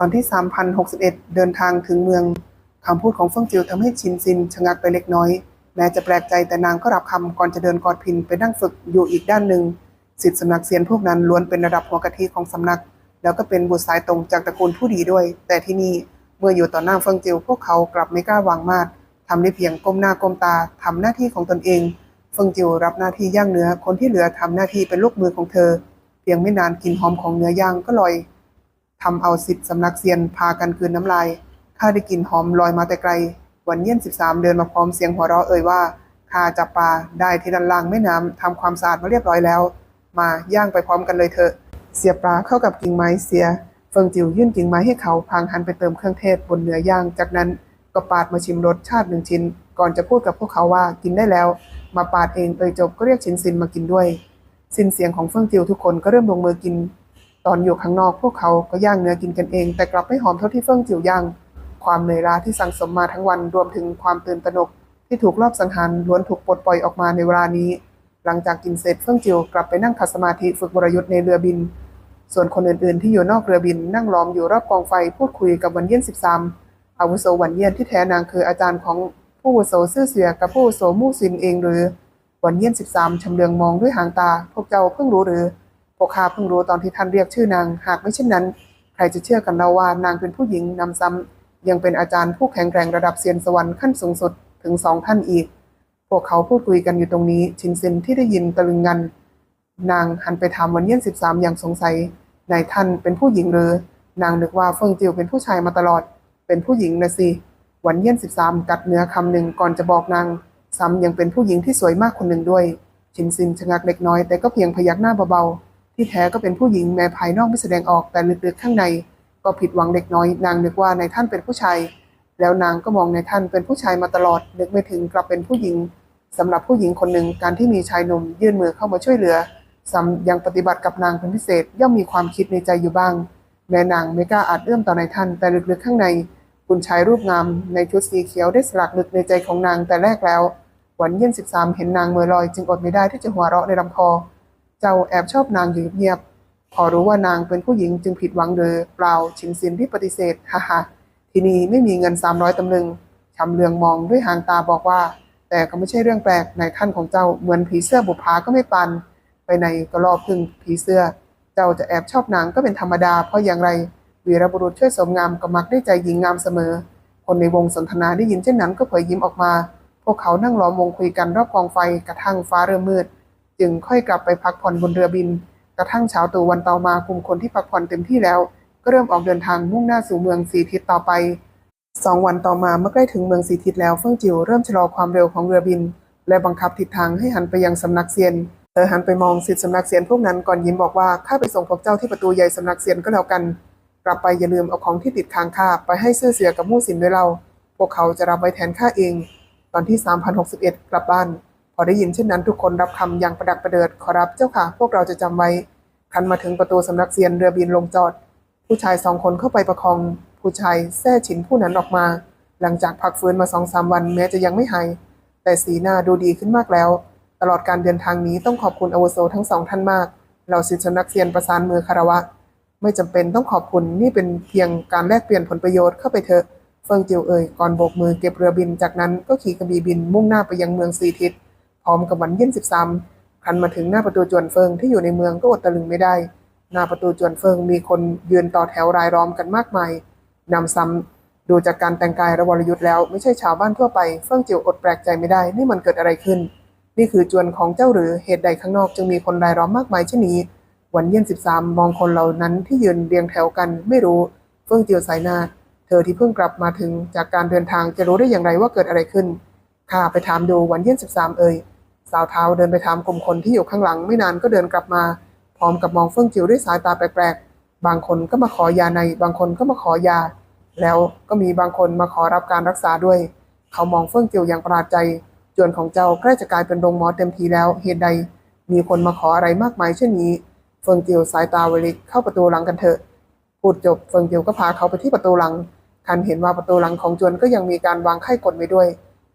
ตอนที่ 3061 เดินทางถึงเมืองคำพูดของเฟิ่งจิวทำให้ชินซินชะงักไปเล็กน้อย แม้จะแปลกใจแต่นางก็รับคำก่อนจะเดินกอดพินไปนั่งฝึกอยู่อีกด้านหนึ่งสิทธิสำนักเซียนพวกนั้นล้วนเป็นระดับหัวกะทิของสำนัก แล้วก็เป็นบุตรสายตรงจากตระกูลผู้ดีด้วย แต่ที่นี่เมื่ออยู่ต่อหน้าเฟิงจิวพวกเขากลับไม่กล้าวางมาดทำได้เพียงก้มหน้าก้มตาทำหน้าที่ของตนเอง เฟิงจิวรับหน้าที่ย่างเนื้อคนที่เหลือทำหน้าที่เป็นลูกมือของเธอ เพียงไม่นานกลิ่นหอมของเนื้อย่างก็ลอย ทำเอาสิทธิ์สำนักเซียนพากันกลืนน้ำลาย ข้าได้กลิ่นหอมลอยมาแต่ไกล วันเย็นสิบสามเดินมาพร้อมเสียงหัวเราะเอ่ยว่าข้าจับปลาได้ที่ด้านล่างแม่น้ำทำความสะอาดมาเรียบร้อยแล้ว มาย่างไปพร้อมกันเลยเถอะ เสียปลาเข้ากับกิ่งไม้เสียเฟิงจิวยื่นกิ่งไม้ให้เขาพางหันไปเติมเครื่องเทศบนเนื้อย่าง จากนั้นก็ปาดมาชิมรสชาติหนึ่งชิ้น ก่อนจะพูดกับพวกเขาว่ากินได้แล้ว มาปาดเองเอ่ยจบก็เรียกชินซินมากินด้วย สินเสียงของเฟิงจิวทุกคนก็เริ่มลงมือกิน ตอนอยู่ข้างนอกพวกเขาก็ย่างเนื้อกินกันเอง แต่กลับไม่หอมเท่าที่เฟิงจิ๋วย่าง ความเหนื่อยล้าที่สั่งสมมาทั้งวันรวมถึงความตื่นตระหนก ที่ถูกลอบสังหารล้วนถูกปลดปล่อยออกมาในเวลานี้ หลังจากกินเสร็จเฟิงจิ๋วกลับไปนั่งขัดสมาธิฝึกวรยุทธ์ในเรือบิน ส่วนคนอื่นๆ ที่อยู่นอกเรือบินนั่งล้อมอยู่รอบกองไฟพูดคุยกับวันเยี่ยนสิบสามอาวุโสวันเยี่ยนที่แท้นางคืออาจารย์ของผู้อาวุโสซื่อเสียกับผู้อาวุโสมู่ซินเองหรือวันเยี่ยนสิบสามชำเลืองมองด้วยหางตา พวกเจ้าเพิ่งรู้หรือ พวกข้าเพิ่งรู้ตอนที่ท่านเรียกชื่อนาง หากไม่เช่นนั้น ใครจะเชื่อกันเราว่านางเป็นผู้หญิงนำซ้ำยังเป็นอาจารย์ผู้แข็งแกร่งระดับเซียนสวรรค์ขั้นสูงสุดถึงสองท่านอีก พวกเขาพูดคุยกันอยู่ตรงนี้ ชินซินที่ได้ยินตะลึงงัน นางหันไปถามวันเยี่ยนสิบสามอย่างสงสัยนายท่านเป็นผู้หญิงหรือ นางนึกว่าเฟิงจิวเป็นผู้ชายมาตลอด เป็นผู้หญิงนะสิวันเยี่ยนสิบสามกัดเนื้อคำหนึ่งก่อนจะบอกนาง ซ้ำยังเป็นผู้หญิงที่สวยมากคนหนึ่งด้วย ชินซินชะงักเล็กน้อยแต่ก็เพียงพยักหน้าเบาๆ ที่แท้ก็เป็นผู้หญิงแม้ภายนอกไม่แสดงออกแต่ลึกๆข้างใน ก็ผิดหวังเล็กน้อย นางนึกว่านายท่านเป็นผู้ชาย แล้วนางก็มองนายท่านเป็นผู้ชายมาตลอด นึกไม่ถึงกลับเป็นผู้หญิงสำหรับผู้หญิงคนหนึ่งการที่มีชายหนุ่มยื่นมือเข้ามาช่วยเหลือซ้ำยังปฏิบัติกับนางเป็นพิเศษย่อมมีความคิดในใจอยู่บ้าง แม้นางไม่กล้าอาจเอื้อมต่อนายท่านแต่ลึกๆข้างในคุณชายรูปงามในชุดสีเขียวได้สลักลึกในใจของนางแต่แรกแล้ว วันเย็นสิบสามเห็นนางเมื่อลอยจึงอดไม่ได้ที่จะหัวเราะในลำคอ เจ้าแอบชอบนางอยู่เงียบ พอรู้ว่านางเป็นผู้หญิงจึงผิดหวังหรือเปล่าชินซินที่ปฏิเสธฮ่าฮ่าที่นี่ไม่มีเงินสามร้อยตำลึงชำเลืองมองด้วยหางตาบอกว่า แต่ก็ไม่ใช่เรื่องแปลกในท่านของเจ้าเหมือนผีเสื้อบุปผาก็ไม่ปัน ไปในก็รอบพึ่งผีเสื้อ เจ้าจะแอบชอบนางก็เป็นธรรมดา เพราะอย่างไรวีรบุรุษช่วยสมงามก็มักได้ใจหญิงงามเสมอ คนในวงสนทนาได้ยินเช่นนั้นก็เผยยิ้มออกมา พวกเขานั่งล้อมวงคุยกันรอบกองไฟกระทั่งฟ้าเริ่มมืด จึงค่อยกลับไปพักผ่อนบนเรือบิน กระทั่งเช้าตรู่วันต่อมากลุ่มคนที่พักผ่อนเต็มที่แล้ว ก็เริ่มออกเดินทางมุ่งหน้าสู่เมืองสีทิศต่อไปสองวันต่อมาเมื่อใกล้ถึงเมืองสีทิศแล้วเฟิ่งจิ๋วเริ่มชะลอความเร็วของเรือบิน และบังคับทิศทางให้หันไปยังสำนักเซียนเธอหันไปมองสิทธิสำนักเซียนพวกนั้นก่อนยิ้มบอกว่าข้าไปส่งพวกเจ้าที่ประตูใหญ่สำนักเซียนก็แล้วกัน กลับไปอย่าลืมเอาของที่ติดค้างข้าไปให้ซื่อเสียกับมู่สินด้วยเรา พวกเขาจะรับไว้แทนข้าเอง ตอนที่ 3061 กลับบ้าน พอได้ยินเช่นนั้นทุกคนรับคำอย่างประดักประเดิดขอรับเจ้าค่ะ พวกเราจะจำไว้คันมาถึงประตูสำนักเซียนเรือบินลงจอด ผู้ชายสองคนเข้าไปประคอง ผู้ชายแท้ฉินผู้นั้นออกมา หลังจากพักฟื้นมาสองสามวันแม้จะยังไม่หายแต่สีหน้าดูดีขึ้นมากแล้ว ตลอดการเดินทางนี้ต้องขอบคุณอวุโสทั้งสองท่านมากเราสิทธิสำนักเซียนประสานมือคารวะ ไม่จำเป็นต้องขอบคุณนี่เป็นเพียงการแลกเปลี่ยนผลประโยชน์เข้าไปเถอะเฟิงจิวเอ่ยก่อนโบกมือเก็บเรือบินจากนั้นก็ขี่กระบี่บินมุ่งหน้าไปยังเมืองสีทิศ พร้อมกับวันเย็นสิบสามคันมาถึงหน้าประตูจวนเฟิงที่อยู่ในเมืองก็อดตะลึงไม่ได้ หน้าประตูจวนเฟิงมีคนยืนต่อแถวรายล้อมกันมากมายนำซ้ำดูจากการแต่งกายระวรยุทธ์แล้วไม่ใช่ชาวบ้านทั่วไปเฟิงจิ๋วอดแปลกใจไม่ได้นี่มันเกิดอะไรขึ้น นี่คือจวนของเจ้าหรือเหตุใดข้างนอกจึงมีคนรายล้อมมากมายเช่นนี้วันเย็นสิบสามมองคนเหล่านั้นที่ยืนเรียงแถวกันไม่รู้ เฟิงเจียวสายหน้า เธอที่เพิ่งกลับมาถึงจากการเดินทางจะรู้ได้อย่างไรว่าเกิดอะไรขึ้นข้าไปถามดูวันเย็นสิบสามเอ่ย สาวเท้าเดินไปถามกลุ่มคนที่อยู่ข้างหลังไม่นานก็เดินกลับมา พร้อมกับมองเฟิงจิวด้วยสายตาแปลกๆ บางคนก็มาขอยาใน บางคนก็มาขอยา แล้วก็มีบางคนมาขอรับการรักษาด้วย เขามองเฟิงจิวอย่างประหลาดใจ จวนของเจ้าใกล้จะกลายเป็นโรงหมอเต็มทีแล้วเหตุใด มีคนมาขออะไรมากมายเช่นนี้ เฟิงจิวสายตาเวลิกเข้าประตูหลังกันเถอะ พูดจบเฟิงจิวก็พาเขาไปที่ประตูหลังคันเห็นว่าประตูหลังของจวนก็ยังมีการวางไข่กดไว้ด้วย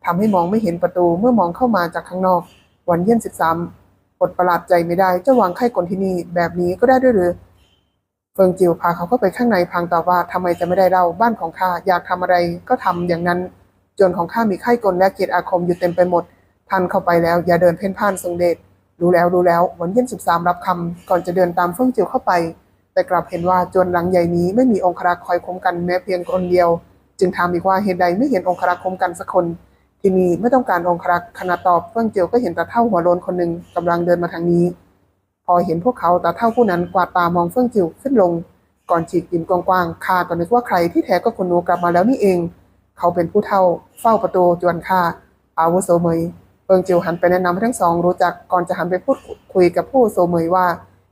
ทำให้มองไม่เห็นประตูเมื่อมองเข้ามาจากข้างนอก วันเย็นสิบสามอดประหลาดใจไม่ได้เจะวางไข่กลที่นี่แบบนี้ก็ได้ด้วยหรือ เฟิงจิวพาเขาเข้าไปข้างในพลางตอว่าทำไมจะไม่ได้เล่าบ้านของข้าอยากทำอะไรก็ทำอย่างนั้น จนของข้ามีไข้กลและเกียรติอาคมอยู่เต็มไปหมดท่านเข้าไปแล้วอย่าเดินเพ่นพ่านทรงเดชรู้แล้วรู้แล้วหวนเยี่ยนสิบสามรับคำก่อนจะเดินตามเฟิงจิวเข้าไป แต่กลับเห็นว่าจวนหลังใหญ่นี้ไม่มีองครักษ์คอยคุ้มกันแม้เพียงคนเดียว จึงถามอีกว่าเหตุใดไม่เห็นองครักษ์คุ้มกันสักคน ที่นี่ไม่ต้องการองครักษ์ขณะตอบเฟิงเจียวก็เห็นตาเท่าหัวโลนคนหนึ่งกำลังเดินมาทางนี้ พอเห็นพวกเขาตาเท่าผู้นั้นกวาดตามองเฟิงเจิวขึ้นลง ก่อนฉีกยิ้มกว้างๆข้าก็นึกว่าใครที่แท้ก็คุณหนูกลับมาแล้วนี่เอง เขาเป็นผู้เท่า เฝ้าประตูจวนข้าอาวุโสเมยเฟิงจิวหันไปแนะนำให้ทั้งสองรู้จักก่อนจะหันไปพูดคุยกับผู้โซเมยว่า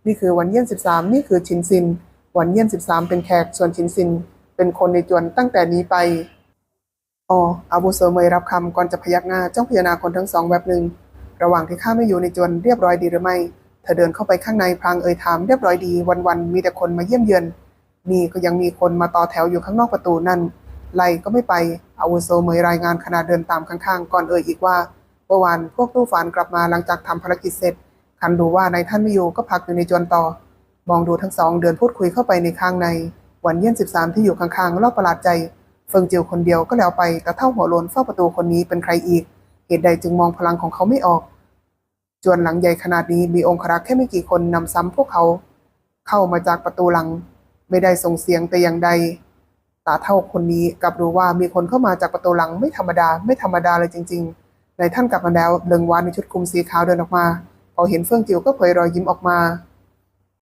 นี่คือวันเยี่ยนสิบสามนี่คือชินซินวันเยี่ยนสิบสามเป็นแขกส่วนชินซิน เป็นคนในจวนตั้งแต่นี้ไป อ๋ออาวุโสเมยรับคำก่อนจะพยักหน้าจ้องพิจารณาคนทั้งสองแบบหนึ่ง ระหว่างที่ข้าไม่อยู่ในจวนเรียบร้อยดีหรือไม่ เธอเดินเข้าไปข้างในพลางเอ่ยถามเรียบร้อยดีวันๆมีแต่คนมาเยี่ยมเยือนนี่ก็ยังมีคนมาต่อแถวอยู่ข้างนอกประตูนั่นไล่ก็ไม่ไปอาวุโสเมยรายงานขณะเดินตามข้างๆ ก่อนเอ่ยอีกว่าเมื่อวานพวกตู้ฝานกลับมาหลังจากทำภารกิจเสร็จคันดูว่านายท่านไม่อยู่ก็พักอยู่ในจวนต่อ มองดูทั้งสองเดินพูดคุยเข้าไปในข้างใน วันเยี่ยนสิบสามที่อยู่ข้างๆเล่าประหลาดใจ เฟิงเจิวคนเดียวก็แล้วไปแต่เท่าหัวโลนเฝ้าประตูคนนี้เป็นใครอีก เหตุใดจึงมองพลังของเขาไม่ออก จวนหลังใหญ่ขนาดนี้มีองครักษ์แค่ไม่กี่คนนำซ้ำพวกเขา เข้ามาจากประตูหลัง ไม่ได้ส่งเสียงแต่อย่างใด ตาเท่าคนนี้กลับรู้ว่ามีคนเข้ามาจากประตูหลังไม่ธรรมดาไม่ธรรมดาเลยจริงๆนท่านกลับมาแล้วเลิงวานในชุดคลุมสีขาวเดินออกมาพอเห็นเฟื่องจิวก็เผยรอยยิ้มออกมา